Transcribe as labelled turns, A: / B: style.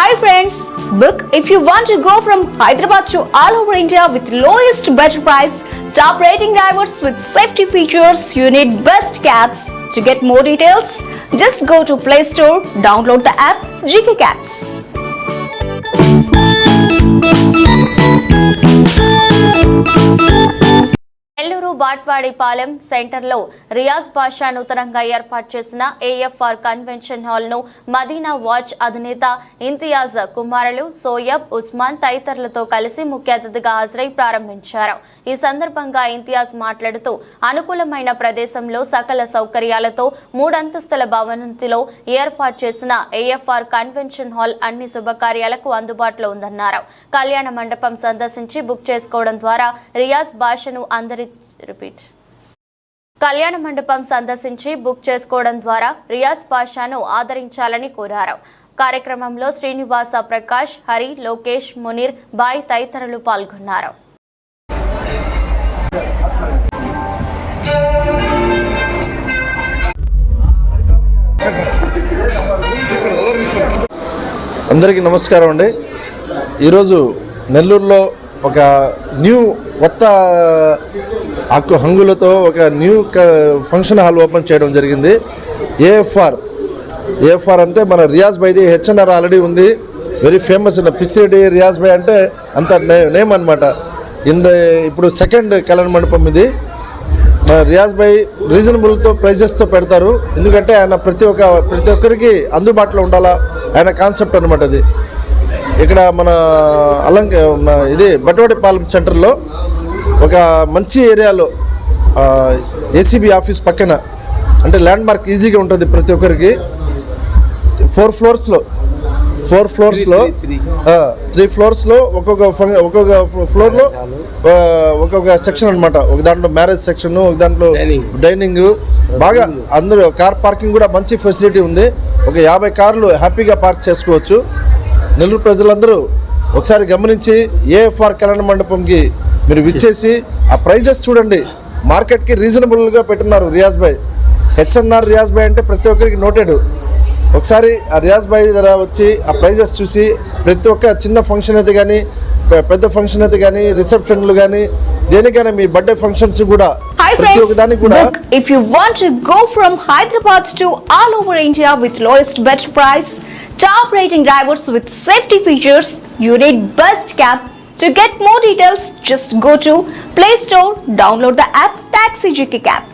A: Hi friends, book if you want to go from Hyderabad to all over India with lowest better price, top rating drivers with safety features, you need best cab. To get more details, just go to Play Store, download the app GK Cabs.
B: Nellore బాట్వాడిపాలెం సెంటర్లో రియాజ్ బాషా నూతనంగా ఏర్పాటు చేసిన AFR convention హాల్ను Madina watch అధినేత ఇంతియాజ్ కుమారులు సోయబ్ ఉస్మాన్ తదితరులతో కలిసి ముఖ్య అతిథిగా హాజరై ప్రారంభించారు. ఈ సందర్భంగా ఇంతియాజ్ మాట్లాడుతూ అనుకూలమైన ప్రదేశంలో సకల సౌకర్యాలతో మూడంతస్తుల భవనంతిలో ఏర్పాటు చేసిన ఏఎఫ్ఆర్ కన్వెన్షన్ హాల్ అన్ని శుభకార్యాలకు అందుబాటులో ఉందన్నారు. కళ్యాణ మండపం సందర్శించి బుక్ చేసుకోవడం ద్వారా రియాజ్ భాషను అందరి రిపీట్. కళ్యాణ మండపం సందర్శించి బుక్ చేసుకోవడం ద్వారా రియాజ్ పాషాను ఆదరించాలని కోరారు. కార్యక్రమంలో శ్రీనివాస ప్రకాష్ హరి లోకేష్ మునీర్ బాయ్ తదితరులు పాల్గొన్నారు.
C: అందరికీ నమస్కారం అండి. ఈరోజు నెల్లూరులో ఒక న్యూ కొత్త హక్కు హంగులతో ఒక న్యూ క- ఫంక్షన్ హాల్ ఓపెన్ చేయడం జరిగింది. ఏఎఫ్ఆర్ ఏఎఫ్ఆర్ అంటే మన రియాజ్ బైది హెచ్ఎన్ఆర్ ఆల్రెడీ ఉంది. Very famous Pichireddy Riyaz by అంటే అంత నే- నేమ్ అనమాట ఇంద ఇప్పుడు సెకండ్ కళ్యాణ మండపం ఇది. మన రియాజ్ బై రీజనబుల్తో ప్రైజెస్తో పెడతారు. ఎందుకంటే ఆయన ప్రతి ఒక్క ప్రతి ఒక్కరికి అందుబాటులో ఉండాలా? ఆయన కాన్సెప్ట్ అనమాట అది. ఇక్కడ మన అలంక ఇది బట్వాడిపాలెం సెంటర్లో ఒక మంచి ఏరియాలో ఏసీబీ ఆఫీస్ పక్కన అంటే ల్యాండ్ మార్క్ ఈజీగా ఉంటుంది ప్రతి ఒక్కరికి. ఫోర్ ఫ్లోర్స్లో ఫోర్ ఫ్లోర్స్లో త్రీ ఫ్లోర్స్లో ఒక్కొక్క ఒక్కొక్క ఫ్లోర్లో ఒక్కొక్క సెక్షన్ అనమాట ఒక దాంట్లో మ్యారేజ్ సెక్షన్ ఒక దాంట్లో డైనింగ్ బాగా అందరూ కార్ పార్కింగ్ కూడా మంచి ఫెసిలిటీ ఉంది. ఒక యాభై కార్లు హ్యాపీగా పార్క్ చేసుకోవచ్చు. నెల్లూరు ప్రజలందరూ ఒకసారి గమనించి ఏఎఫ్ఆర్ కళ్యాణ మండపంకి మీరు విచ్చేసి ఆ ప్రైజెస్ చూడండి. మార్కెట్కి రీజనబుల్గా పెట్టున్నారు రియాజ్ భాయ్. హెచ్ఎన్ఆర్ రియాజ్ భాయ్ అంటే ప్రతి ఒక్కరికి నోటెడ్ ఒకసారి ఆ రియాజ్ భాయ్ దగ్గర వచ్చి ఆ ప్రైజెస్ చూసి ప్రతి ఒక్క చిన్న ఫంక్షన్ అయితే కానీ పెద్ద ఫంక్షన్ అయితే కానీ రిసెప్షన్లు కానీ దేనికైనా మీ బర్త్డే ఫంక్షన్స్ కూడా ప్రతి ఒక్క దానికి కూడా
A: you want to go from Hyderabad to all over India with lowest better price, top rating drivers with safety features, you need best cab. To get more details, just go to Play Store, download the app Taxi GK Cab.